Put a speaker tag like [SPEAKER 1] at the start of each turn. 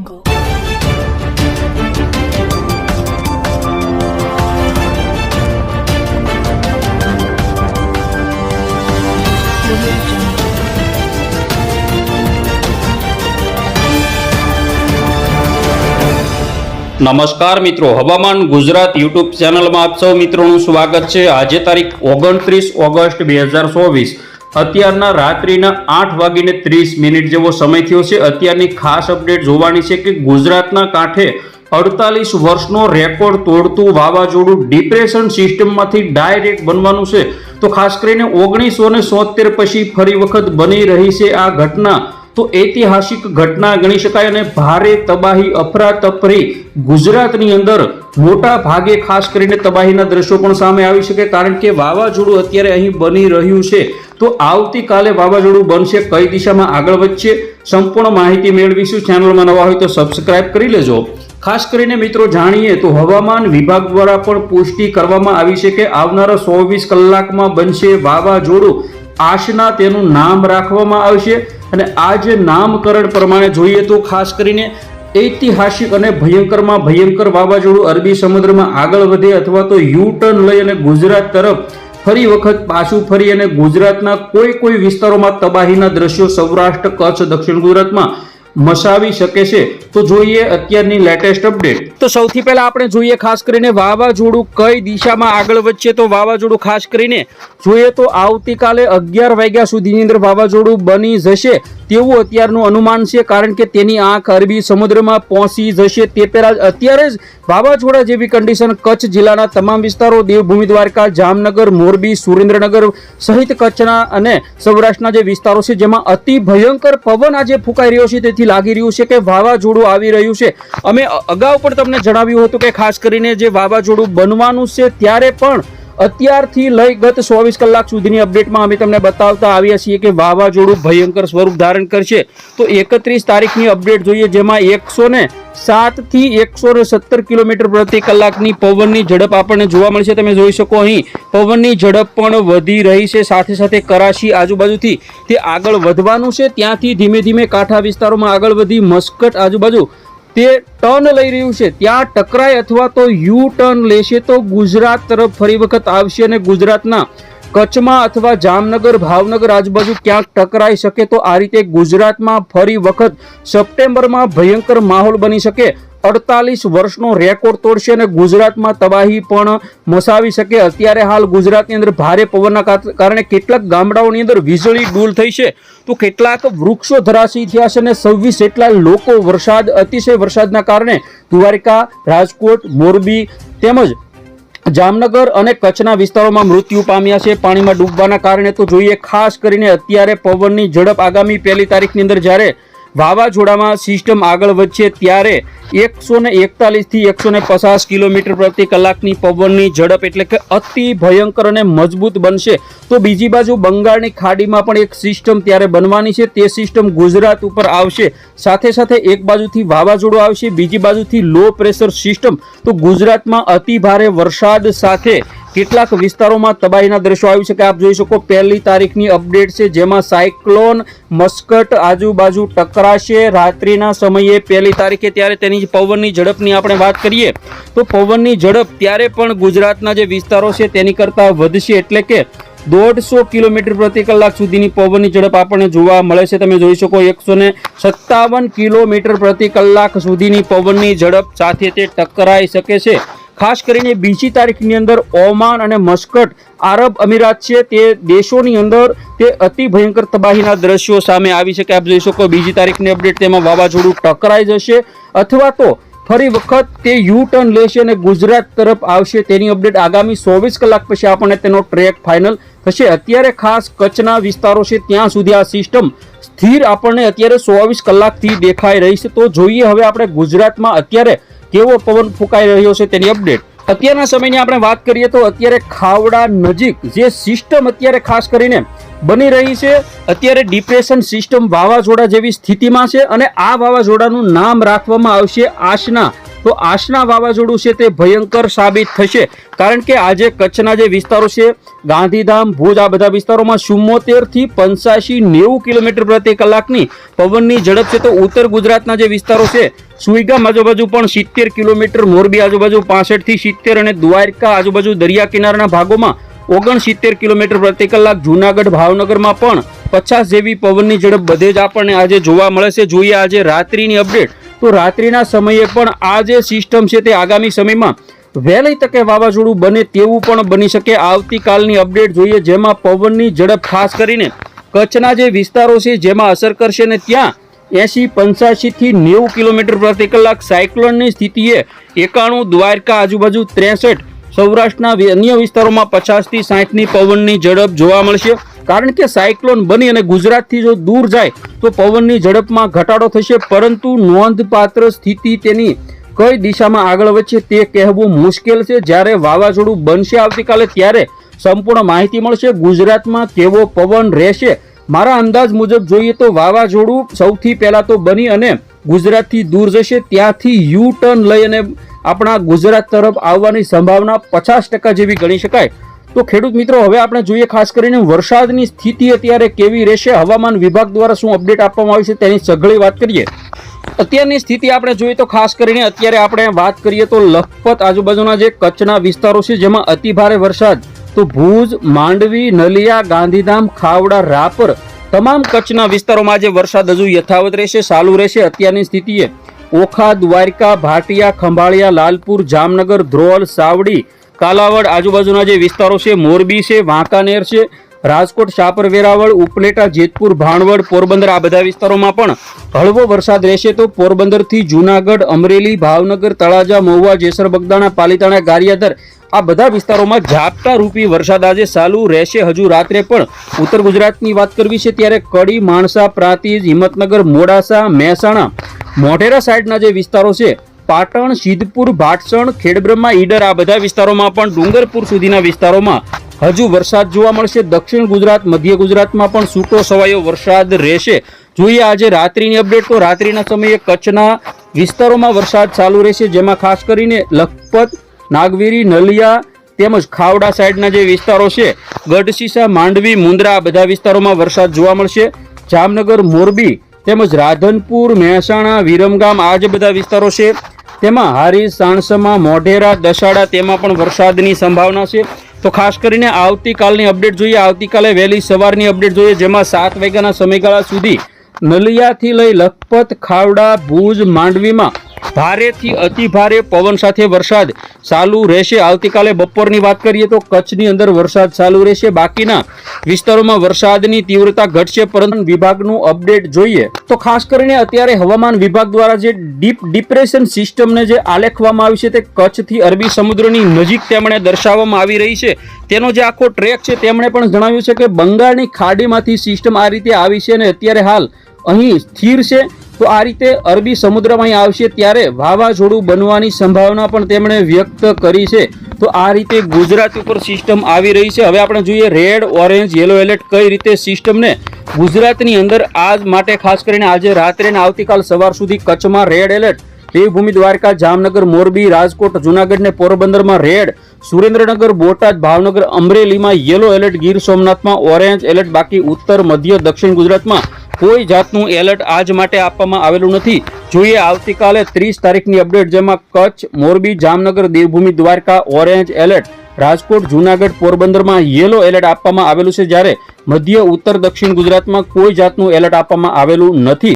[SPEAKER 1] નમસ્કાર મિત્રો. હવામાન ગુજરાત યુટ્યુબ ચેનલમાં આપ સૌ મિત્રોનું સ્વાગત છે. આજે તારીખ ઓગણત્રીસ ઓગસ્ટ બે હજાર ચોવીસ. અત્યારના રાત્રિના આઠ વાગીને ત્રીસ મિનિટ જેવો સમય થયો છે. અત્યારની ખાસ અપડેટ જોવાની છે કે ગુજરાતના કાંઠે અડતાલીસ વર્ષનો રેકોર્ડ તોડતું વાવાઝોડું ડિપ્રેશન સિસ્ટમમાંથી ડાયરેક્ટ બનવાનું છે. તો ખાસ કરીને ઓગણીસો ને સોતેર પછી ફરી વખત બની રહી છે આ ઘટના. તો ઐતિહાસિક ઘટના ગણી શકાય અને ભારે તબાહી, અફરાતફરી ગુજરાતની અંદર મોટા ભાગે ખાસ કરીને તબાહીના દ્રશ્યો પણ સામે આવી શકે, કારણ કે વાવાઝોડું અત્યારે અહીં બની રહ્યું છે. તો આવતીકાલે વાવાઝોડું બનશે કઈ દિશામાં આગળ વધશે, સંપૂર્ણ માહિતી મેળવીશું. ચેનલમાં નવા હોય તો સબસ્ક્રાઇબ કરી લેજો. ખાસ કરીને મિત્રો જાણીએ તો હવામાન વિભાગ દ્વારા પણ પુષ્ટિ કરવામાં આવી છે કે આવનારા ચોવીસ કલાકમાં બનશે વાવાઝોડું. આશના તેનું નામ રાખવામાં આવશે અને આ જે નામકરણ પ્રમાણે જોઈએ તો ખાસ કરીને ઐતિહાસિક અને ભયંકરમાં ભયંકર વાવાઝોડું અરબી સમુદ્રમાં આગળ વધે અથવા તો યુ ટર્ન લઈ અને ગુજરાત તરફ ફરી વખત પાછું ફરી અને ગુજરાતના કોઈ કોઈ વિસ્તારોમાં તબાહીના દ્રશ્યો સૌરાષ્ટ્ર, કચ્છ, દક્ષિણ ગુજરાતમાં મસાવી શકે છે. તો જોઈએ અત્યારની લેટેસ્ટ અપડેટ તો સૌથી પહેલા આપણે જોઈએ ખાસ કરીને વાવાઝોડું કઈ દિશામાં આગળ વધશે તો વાવાઝોડું ખાસ કરીને જોઈએ તો આવતીકાલે અગિયાર વાગ્યા સુધીની અંદર વાવાઝોડું બની જશે તેવું અત્યારનું અનુમાન છે કારણ કે તેની આંખ અરબી સમુદ્રમાં પહોંચી જશે તે પહેલા અત્યારે જ વાવાઝોડા જેવી કંડિશન કચ્છ જિલ્લાના તમામ વિસ્તારો દેવભૂમિ દ્વારકા, જામનગર, મોરબી, સુરેન્દ્રનગર સહિત કચ્છના અને સૌરાષ્ટ્રના જે વિસ્તારો છે જેમાં અતિ ભયંકર પવન આજે ફૂંકાઈ રહ્યો છે. તેથી લાગી રહ્યું છે કે વાવાઝોડું આવી રહ્યું છે. અમે અગાઉ પણ તમને જણાવ્યું હતું કે ખાસ કરીને જે વાવાઝોડું બનવાનું છે ત્યારે પણ અત્યારથી લઈ ગત ચોવીસ કલાક સુધીની અપડેટમાં અમે તમને બતાવતા આવ્યા છીએ કે વાવાઝોડું ભયંકર સ્વરૂપ ધારણ કરશે. તો એકત્રીસ તારીખની અપડેટ જોઈએ જેમાં એકસો સાતથી એકસો સત્તર કિલોમીટર પ્રતિ કલાકની પવનની ઝડપ આપણને જોવા મળશે. તમે જોઈ શકો અહીં, પવનની ઝડપ પણ વધી રહી છે. સાથે સાથે કરાશી આજુબાજુથી તે આગળ વધવાનું છે. ત્યાંથી ધીમે ધીમે કાંઠા વિસ્તારોમાં આગળ વધી મસ્કટ આજુબાજુ તે ટર્ન લઈ રહ્યું છે. ત્યાં ટકરાય અથવા તો યુ ટર્ન લેશે તો ગુજરાત તરફ ફરી વખત આવશે અને ગુજરાતના કચ્છમાં અથવા જામનગર, ભાવનગર આજુબાજુ ક્યાંક ટકરાઈ શકે તો આ રીતે ગુજરાતમાં ફરી વખત સપ્ટેમ્બરમાં ભયંકર માહોલ બની શકે. અડતાલીસ વર્ષનો રેકોર્ડ તોડશે અને ગુજરાતમાં તબાહી પણ મસાવી શકે. અત્યારે હાલ ગુજરાતની અંદર ભારે પવનના કારણે કેટલાક ગામડાઓની અંદર વીજળી ડૂલ થઈ છે. તો કેટલાક વૃક્ષો ધરાશી થયા છે અને સવ્વીસ જેટલા લોકો વરસાદ, અતિશય વરસાદના કારણે દ્વારકા, રાજકોટ, મોરબી તેમજ જામનગર અને કચ્છના વિસ્તારોમાં મૃત્યુ પામ્યા છે. પાણીમાં ડૂબવાના કારણે તો જોઈએ, ખાસ કરીને અત્યારે પવનની ઝડપ આગામી પહેલી તારીખની અંદર જ્યારે વાવાઝોડામાં સિસ્ટમ આગળ વધશે ત્યારે એકસો ને એકતાલીસથી એકસો ને પચાસ કિલોમીટર પ્રતિ કલાકની પવનની ઝડપ એટલે કે અતિ ભયંકર અને મજબૂત બનશે. તો બીજી બાજુ બંગાળની ખાડીમાં પણ એક સિસ્ટમ ત્યારે બનવાની છે. તે સિસ્ટમ ગુજરાત ઉપર આવશે. સાથે સાથે એક બાજુથી વાવાઝોડું આવશે, બીજી બાજુથી લો પ્રેશર સિસ્ટમ. તો ગુજરાતમાં અતિ ભારે વરસાદ સાથે કેટલાક વિસ્તારોમાં તબાહીના દ્રશ્યો આવી શકે. આપ જોઈ શકો પહેલી તારીખની અપડેટ છે, જેમાં સાયક્લોન, મસ્કટ આજુબાજુ ટકરાશે. રાત્રિના સમયે પહેલી તારીખે ત્યારે તેની પવનની ઝડપની આપણે વાત કરીએ તો પવનની ઝડપ ત્યારે પણ ગુજરાતના જે વિસ્તારો છે તેની કરતાં વધશે. એટલે કે દોઢસો કિલોમીટર પ્રતિ કલાક સુધીની પવનની ઝડપ આપણને જોવા મળે છે. તમે જોઈ શકો એકસો ને સત્તાવન કિલોમીટર પ્રતિ કલાક સુધીની પવનની ઝડપ સાથે તે ટકરાઈ શકે છે. ખાસ કરીને બીજી તારીખની અંદર ઓમાન અને મસ્કટ આરબ અમીરાત છે, તે દેશોની અંદર તે અતિ ભયંકર તબાહીના દ્રશ્યો સામે આવી શકે આપ જોઈ શકો બીજી તારીખની અપડેટ તેમાં વાવાઝોડું ટકરાઈ જશે અથવા તો ફરી વખત તે યુ ટર્ન લેશે અને ગુજરાત તરફ આવશે. તેની અપડેટ આગામી ચોવીસ કલાક પછી આપણને તેનો ટ્રેક ફાઇનલ થશે. અત્યારે ખાસ કચ્છના વિસ્તારો છે, ત્યાં સુધી આ સિસ્ટમ સ્થિર આપણને અત્યારે ચોવીસ કલાકથી દેખાઈ રહી છે. તો જોઈએ હવે આપણે ગુજરાતમાં અત્યારે કેવો પવન ફૂંકાઈ રહ્યો છે તેની અપડેટ અત્યારના સમયની આપણે વાત કરીએ તો અત્યારે ખાવડા નજીક જે સિસ્ટમ અત્યારે ખાસ કરીને બની રહી છે, અત્યારે ડિપ્રેશન સિસ્ટમ વાવાઝોડા જેવી સ્થિતિમાં છે અને આ વાવાઝોડાનું નામ રાખવામાં આવશે આશના. તો આશના વાવાઝોડું છે તે ભયંકર સાબિત થશે. કારણ કે આજે કચ્છના જે વિસ્તારો છે, ગાંધીધામ, ભુજ, આ બધા વિસ્તારોમાં ચુમ્મોતેરથી પંચ્યાસી નેવું કિલોમીટર પ્રતિ કલાકની પવનની ઝડપ છે. તો ઉત્તર ગુજરાતના જે વિસ્તારો છે, સુઈગામ આજુબાજુ પણ સિત્તેર કિલોમીટર, મોરબી આજુબાજુ પાસઠથી સિત્તેર અને દ્વારકા આજુબાજુ દરિયા કિનારાના ભાગોમાં ઓગણસિત્તેર કિલોમીટર પ્રતિ કલાક. જુનાગઢ, ભાવનગરમાં પણ પચાસ જેવી પવનની ઝડપ બધે જ આપણને આજે જોવા મળે છે. જોઈએ આજે રાત્રિની અપડેટ. તો રાત્રિના સમયે પણ આ જે સિસ્ટમ છે તે આગામી સમયમાં વહેલી તકે વાવાઝોડું બને તેવું પણ બની શકે. આવતીકાલની અપડેટ જોઈએ, જેમાં પવનની ઝડપ ખાસ કરીને કચ્છના જે વિસ્તારો છે જેમાં અસર કરશે ને ત્યાં એસી પંચ્યાસીથી નેવું કિલોમીટર પ્રતિ કલાક સાયક્લોનની સ્થિતિએ એકાણું, દ્વારકા, આજુબાજુ ત્રેસઠ, સૌરાષ્ટ્રના અન્ય વિસ્તારોમાં પચાસથી સાઠની પવનની ઝડપ જોવા મળશે. કારણ કે સાયક્લોન બની અને ગુજરાતથી જો દૂર જાય, તો પવનની ઝડપમાં ઘટાડો થશે. પરંતુ નોંધપાત્ર સ્થિતિ તેની કઈ દિશામાં આગળ વધશે તે કહેવું મુશ્કેલ છે. જ્યારે વાવાઝોડું બનશે આવતીકાલે, ત્યારે સંપૂર્ણ માહિતી મળશે. ગુજરાતમાં કેવો પવન રહેશે? મારા અંદાજ મુજબ જોઈએ તો વાવાઝોડું સૌથી પહેલાં તો બની અને ગુજરાતથી દૂર જશે. ત્યાંથી યુ ટર્ન લઈ અને આપણા ગુજરાત તરફ આવવાની સંભાવના પચાસ ટકા જેવી ગણી શકાય. તો ખેડૂત મિત્રો, હવે આપણે જોઈએ ખાસ કરીને વરસાદની સ્થિતિ અત્યારે કેવી રહેશે? હવામાન વિભાગ દ્વારા શું અપડેટ આપવામાં આવી છે તેની સઘળી વાત કરીએ. અત્યારની સ્થિતિ આપણે જોઈએ તો ખાસ કરીને અત્યારે આપણે વાત કરીએ તો લખપત આજુબાજુના જે કચ્છના વિસ્તારો છે, જેમાં અતિભારે વરસાદ, તો ભુજ, માંડવી, નલિયા, ગાંધીધામ, ખાવડા, રાપર તમામ કચ્છના વિસ્તારોમાં આજે વરસાદ હજુ યથાવત રહેશે, ચાલુ રહેશે અત્યારની સ્થિતિએ. ઓખા દ્વારકા ભાટિયા, ખંભાળિયા, લાલપુર, જામનગર, ધ્રોલ, સાવડી કાલાવડ આજુબાજુના જે વિસ્તારો છે, મોરબી છે, વાંકાનેર છે, રાજકોટ શાપર વેરાવળ, ઉપલેટા, જેતપુર, ભાણવડ, પોરબંદર, આ બધા વિસ્તારોમાં પણ હળવો વરસાદ રહેશે તો પોરબંદરથી જૂનાગઢ, અમરેલી, ભાવનગર, તળાજા, મહુવા, જેસર, બગદાણા, પાલીતાણા ગારિયાદર આ બધા વિસ્તારોમાં ઝાપટા રૂપી વરસાદ આજે ચાલુ રહેશે. હજુ રાત્રે પણ ઉત્તર ગુજરાતની વાત કરવી છે ત્યારે કડી, માણસા, પ્રાંતિજ, હિંમતનગર, મોડાસા, મહેસાણા, મોઢેરા સાઈડના જે વિસ્તારો છે પાટણ, સિદ્ધપુર, ભાટસણ, ખેડબ્રહ્મા, ઈડર આ બધા વિસ્તારોમાં પણ ડુંગરપુર સુધીના વિસ્તારોમાં હજુ વરસાદ જોવા મળશે. દક્ષિણ ગુજરાત, મધ્ય ગુજરાતમાં પણ છૂટો સવાયો વરસાદ રહેશે. જોઈએ આજે રાત્રિની અપડેટ તો રાત્રિના સમયે કચ્છના વિસ્તારોમાં વરસાદ ચાલુ રહેશે, જેમાં ખાસ કરીને લખપત, નાગવીરી, નલિયા તેમજ ખાવડા સાઈડના જે વિસ્તારો છે ગઢશીસા માંડવી, મુંદ્રા આ બધા વિસ્તારોમાં વરસાદ જોવા મળશે. જામનગર, મોરબી તેમજ રાધનપુર, મહેસાણા, વિરમગામ આ જે બધા વિસ્તારો છે તેમાં હારી સાણસમા મોઢેરા દશાડા તેમાં પણ વરસાદની સંભાવના છે. તો ખાસ કરીને આવતીકાલની અપડેટ જોઈએ. આવતીકાલે વહેલી સવારની અપડેટ જોઈએ, જેમાં સાત વાગ્યાના સમયગાળા સુધી નલિયાથી લઈ લખપત, ખાવડા, ભુજ, માંડવીમાં ભારેથી અતિ ભારે પવન સાથે વરસાદ ચાલુ રહેશે. આવતીકાલે બપોરની વાત કરીએ તો કચ્છની અંદર વરસાદ ચાલુ રહેશે. બાકીના વિસ્તારોમાં વરસાદની તીવ્રતા ઘટશે, પરંતુ વિભાગનું અપડેટ જોઈએ તો ખાસ કરીને અત્યારે હવામાન વિભાગ દ્વારા જે ડીપ ડિપ્રેશન સિસ્ટમને જે આલેખવામાં આવી છે તે કચ્છથી અરબી સમુદ્રની નજીક તેમણે દર્શાવવામાં આવી રહી છે. તેનો જે આખો ટ્રેક છે તેમણે પણ જણાવ્યું છે કે બંગાળની ખાડીમાંથી સિસ્ટમ આ રીતે આવી છે અને અત્યારે હાલ અહીં સ્થિર છે, તો આ રીતે અરબી સમુદ્રમાં અહીં આવશે ત્યારે વાવાઝોડું બનવાની સંભાવના પણ તેમણે વ્યક્ત કરી છે. તો આ રીતે ગુજરાત ઉપર સિસ્ટમ આવી રહી છે. હવે આપણે જોઈએ રેડ, ઓરેન્જ, યેલો એલર્ટ કઈ રીતે સિસ્ટમને ગુજરાતની અંદર આજ માટે ખાસ કરીને આજે રાત્રે ને આવતીકાલ સવાર સુધી કચ્છમાં રેડ એલર્ટ. દેવભૂમિ દ્વારકા, જામનગર, મોરબી, રાજકોટ, જૂનાગઢ ને પોરબંદરમાં રેડ. સુરેન્દ્રનગર, બોટાદ, ભાવનગર, અમરેલીમાં યેલો એલર્ટ, ગીર સોમનાથમાં ઓરેન્જ એલર્ટ, બાકી ઉત્તર, મધ્ય, દક્ષિણ ગુજરાતમાં કોઈ જાતનું એલર્ટ આજ માટે આપવામાં આવેલું નથી. જોઈએ આવતીકાલે ત્રીસ તારીખની અપડેટ જેમાં કચ્છ, મોરબી, જામનગર, દેવભૂમિ, દ્વારકા, ઓરેન્જ એલર્ટ, રાજકોટ, જુનાગઢ, પોરબંદરમાં યેલો એલર્ટ આપવામાં આવેલું છે જ્યારે મધ્ય, ઉત્તર, દક્ષિણ ગુજરાતમાં કોઈ જાતનું એલર્ટ આપવામાં આવેલું નથી.